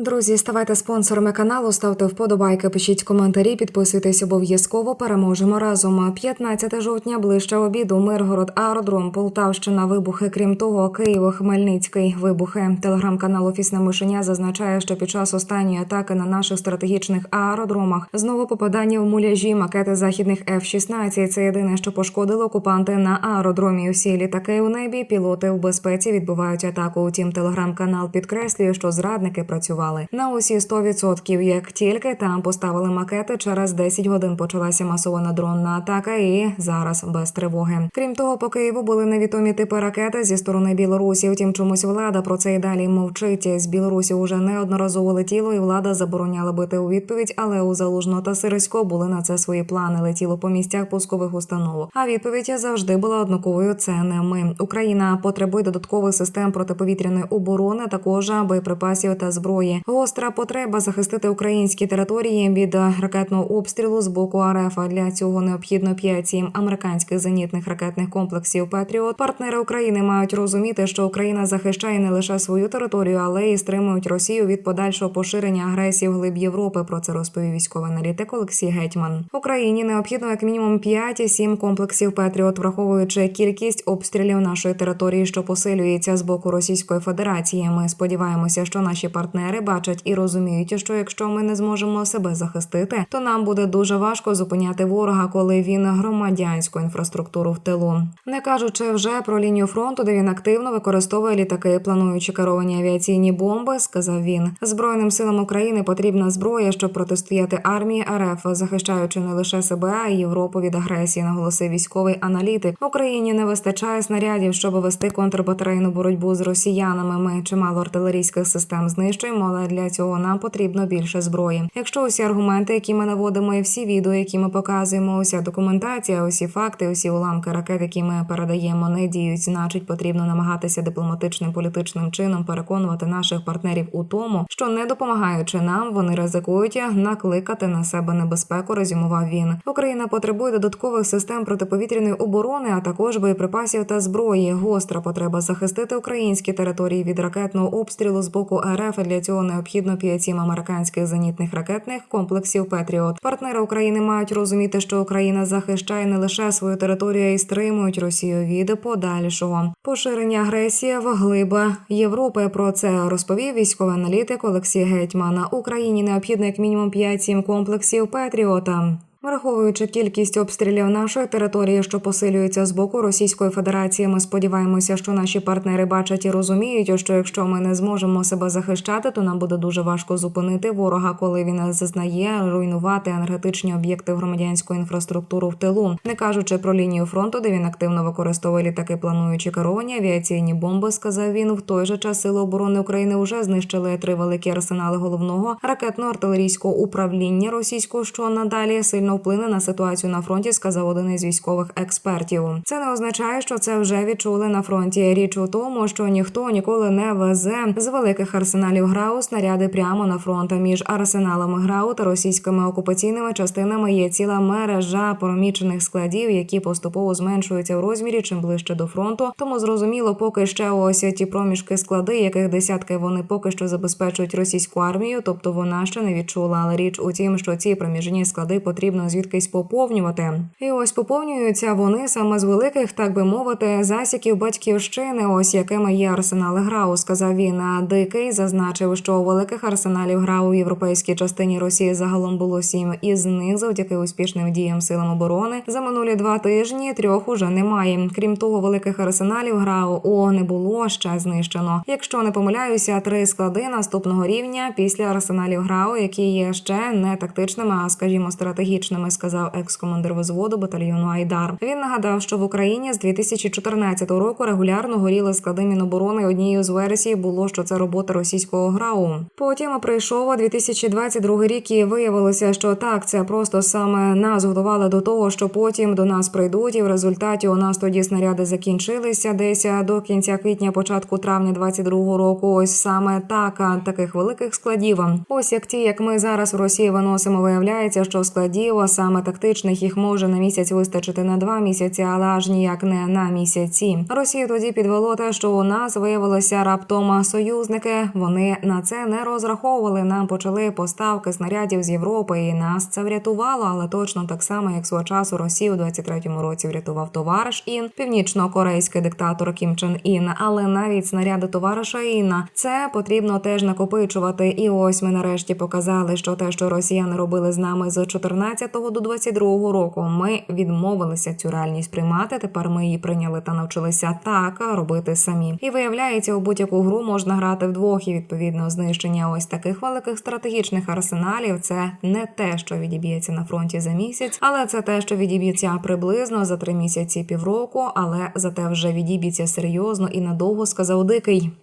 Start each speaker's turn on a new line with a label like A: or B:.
A: Друзі, ставайте спонсорами каналу, ставте вподобайки, пишіть коментарі, підписуйтесь обов'язково. Переможемо разом. 15 жовтня, ближче обіду. Миргород, аеродром, Полтавщина, вибухи. Крім того, Київ, Хмельницький, вибухи. Телеграм-канал Офісне мишеня зазначає, що під час останньої атаки на наших стратегічних аеродромах знову попадання в муляжі макети західних F-16. Це єдине, що пошкодило окупанти на аеродромі. Усі літаки у небі, пілоти в безпеці відбувають атаку. Утім, телеграм-канал підкреслює, що зрадники працювали на усі 100%. Як тільки там поставили макети, через 10 годин почалася масована дронна атака, і зараз без тривоги. Крім того, по Києву були невідомі типи ракети зі сторони Білорусі. Втім, чомусь влада про це і далі мовчить. З Білорусі уже неодноразово летіло, і влада забороняла бити у відповідь. Але у Залужно та Сирисько були на це свої плани. Летіло по місцях пускових установок. А відповідь завжди була однаковою. Це не ми. Україна потребує додаткових систем протиповітряної оборони, також боєприпасів та зброї. Гостра потреба захистити українські території від ракетного обстрілу з боку РФ. Для цього необхідно 5-7 американських зенітних ракетних комплексів Петріот. Партнери України мають розуміти, що Україна захищає не лише свою територію, але й стримують Росію від подальшого поширення агресії в глиб Європи. Про це розповів військовий аналітик Олексій Гетьман. Україні необхідно як мінімум 5-7 комплексів Петріот, враховуючи кількість обстрілів нашої території, що посилюється з боку Російської Федерації. Ми сподіваємося, що наші партнери бачать і розуміють, що якщо ми не зможемо себе захистити, то нам буде дуже важко зупиняти ворога, коли він громадянську інфраструктуру в тилу. Не кажучи вже про лінію фронту, де він активно використовує літаки, плануючи керовані авіаційні бомби, сказав він. Збройним силам України потрібна зброя, щоб протистояти армії РФ, захищаючи не лише себе, а й Європу від агресії, наголосив військовий аналітик. Україні не вистачає снарядів, щоб вести контрбатарейну боротьбу з росіянами. Ми чимало артилерійських систем знищуємо, але для цього нам потрібно більше зброї. Якщо усі аргументи, які ми наводимо, і всі відео, які ми показуємо, уся документація, усі факти, усі уламки ракет, які ми передаємо, не діють, значить потрібно намагатися дипломатичним політичним чином переконувати наших партнерів у тому, що не допомагаючи нам, вони ризикують накликати на себе небезпеку. Резюмував він. Україна потребує додаткових систем протиповітряної оборони, а також боєприпасів та зброї. Гостра потреба захистити українські території від ракетного обстрілу з боку РФ. Для цього необхідно 5-7 американських зенітних ракетних комплексів Петріот. Партнери України мають розуміти, що Україна захищає не лише свою територію, і стримують Росію від подальшого поширення агресії в глиба Європи. Про це розповів військовий аналітик Олексій Гетьман. Україні необхідно як мінімум 5-7 комплексів Петріота. Враховуючи кількість обстрілів нашої території, що посилюється з боку Російської Федерації, ми сподіваємося, що наші партнери бачать і розуміють, що якщо ми не зможемо себе захищати, то нам буде дуже важко зупинити ворога, коли він зазнає руйнувати енергетичні об'єкти громадянської інфраструктуру в тилу, не кажучи про лінію фронту, де він активно використовує літаки, плануючи керовані авіаційні бомби. Сказав він в той же час Сили оборони України вже знищили три великі арсенали головного ракетно-артилерійського управління російського, що надалі сильно вплине на ситуацію на фронті, сказав один із військових експертів. Це не означає, що це вже відчули на фронті. Річ у тому, що ніхто ніколи не везе з великих арсеналів ГРАУ снаряди прямо на фронт. Між арсеналами ГРАУ та російськими окупаційними частинами є ціла мережа промічених складів, які поступово зменшуються в розмірі чим ближче до фронту. Тому зрозуміло, поки ще ось ті проміжки склади, яких десятки вони поки що забезпечують російську армію, тобто вона ще не відчула. Але річ у тім, що ці проміжні склади потрібно звідкись поповнювати. І ось поповнюються вони саме з великих, так би мовити, засіків батьківщини. Ось якими є арсенали ГРАУ, сказав він. А дикий зазначив, що великих арсеналів ГРАУ у європейській частині Росії загалом було сім. Із них завдяки успішним діям силам оборони за минулі два тижні трьох уже немає. Крім того, великих арсеналів ГРАУ о не було ще знищено. Якщо не помиляюся, три склади наступного рівня після арсеналів ГРАУ, які є ще не тактичними, а скажімо, стратегічними, сказав екс-командир взводу батальйону Айдар. Він нагадав, що в Україні з 2014 року регулярно горіли склади Міноборони. Однією з версій було, що це робота російського ГРАУ. Потім прийшов 2022 рік і виявилося, що так це просто саме нас готували до того, що потім до нас прийдуть, і в результаті у нас тоді снаряди закінчилися десь до кінця квітня, початку травня 22 року. Ось саме так таких великих складів. Ось як ті, як ми зараз в Росії виносимо, виявляється, що складів а саме тактичних їх може на місяць вистачити на два місяці, але аж ніяк не на місяці. Росію тоді підвело те, що у нас виявилося раптом союзники. Вони на це не розраховували. Нам почали поставки снарядів з Європи, і нас це врятувало, але точно так само, як свого часу Росію у 23-му році врятував товариш Ін, північно-корейський диктатор Кім Чен Ін. Але навіть снаряди товариша Іна це потрібно теж накопичувати. І ось ми нарешті показали, що те, що росіяни робили з нами з 14 до 22 року, ми відмовилися цю реальність приймати. Тепер ми її прийняли та навчилися так робити самі. І виявляється, у будь-яку гру можна грати вдвох, і відповідно знищення ось таких великих стратегічних арсеналів. Це не те, що відіб'ється на фронті за місяць, але це те, що відіб'ється приблизно за три місяці півроку, але зате вже відіб'ється серйозно і надовго, сказав дикий.